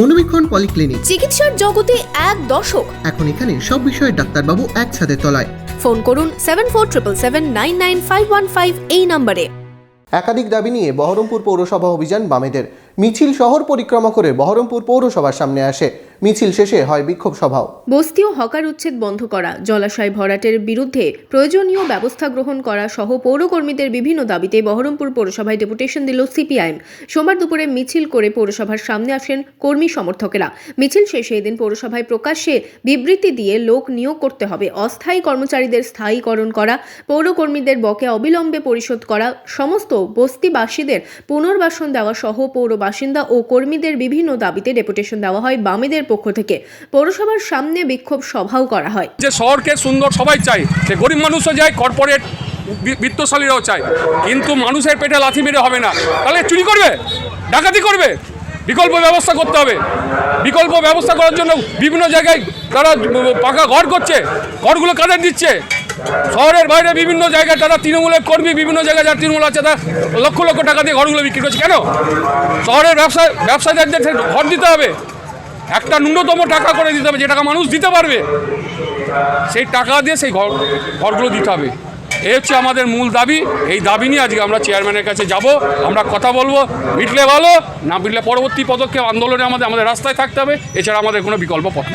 মনোবীক্ষণ polyclinic. চিকিৎসার জগতে এক দশক এখন এখানে সব বিষয়ে ডাক্তারবাবু একসাথে তলায়। ফোন করুন seven four triple seven nine nine five one five এই নম্বরে। একাধিক দাবি নিয়ে বহরমপুর পৌরসভা অভিযান বামেদের। মিছিল শহর পরিক্রমা করে বহরমপুর পৌরসভার সামনে আসে। মিছিল শেষে হয় বিক্ষোভ সভাও। বস্তি ও হকার উচ্ছেদ বন্ধ করা, জলাশয় ভরাটের বিরুদ্ধে প্রয়োজনীয় ব্যবস্থা গ্রহণ করা সহ পৌরকর্মীদের বিভিন্ন দাবিতে বহরমপুর পৌরসভায় ডেপুটেশন দিল সিপিআইএম। সোমবার দুপুরে মিছিল করে পৌরসভার সামনে আসেন কর্মী সমর্থকেরা। মিছিল শেষে এদিন পৌরসভায় প্রকাশ্যে বিবৃতি দিয়ে লোক নিয়োগ করতে হবে। অস্থায়ী কর্মচারীদের স্থায়ীকরণ করা, পৌরকর্মীদের বকে অবিলম্বে পরিশোধ করা, সমস্ত বস্তিবাসীদের পুনর্বাসন দেওয়া সহ পৌর বাসিন্দা ও কর্মীদের বিভিন্ন দাবিতে ডেপুটেশন দেওয়া হয় বামেদের পক্ষ থেকে। পৌরসভার সামনে বিক্ষোভ সভাও করা হয়। যে শহরকে সুন্দর সবাই চায় যে গরিব মানুষও যায় কর্পোরেট বিত্তশালীরাও চায়। কিন্তু মানুষের পেটে লাথি মেরে হবে না। তাহলে চুরি করবে? ডাকাতি করবে? বিকল্প ব্যবস্থা করতে হবে। বিকল্প ব্যবস্থা করার জন্য বিভিন্ন জায়গায় তারা পাকা ঘর করছে, ঘরগুলো কাদের দিচ্ছে? শহরের বাইরে বিভিন্ন জায়গায় তারা তৃণমূলের কর্মী, বিভিন্ন জায়গায় যারা তৃণমূল আছে, তারা লক্ষ লক্ষ টাকা দিয়ে ঘরগুলো বিক্রি করছে। কেন? শহরের ব্যবসা ব্যবসায়ীদের ঘর দিতে হবে। একটা ন্যূনতম টাকা করে দিতে হবে যে টাকা মানুষ দিতে পারবে, সেই টাকা দিয়ে সেই ঘর ঘরগুলো দিতে হবে। এই হচ্ছে আমাদের মূল দাবি। এই দাবি নিয়ে আজকে আমরা চেয়ারম্যানের কাছে যাব। আমরা কথা বলব। মিটলে ভালো, না মিটলে পরবর্তী পদক্ষেপ আন্দোলনে আমাদের আমাদের রাস্তায় থাকতে হবে। এছাড়া আমাদের কোনো বিকল্প পথ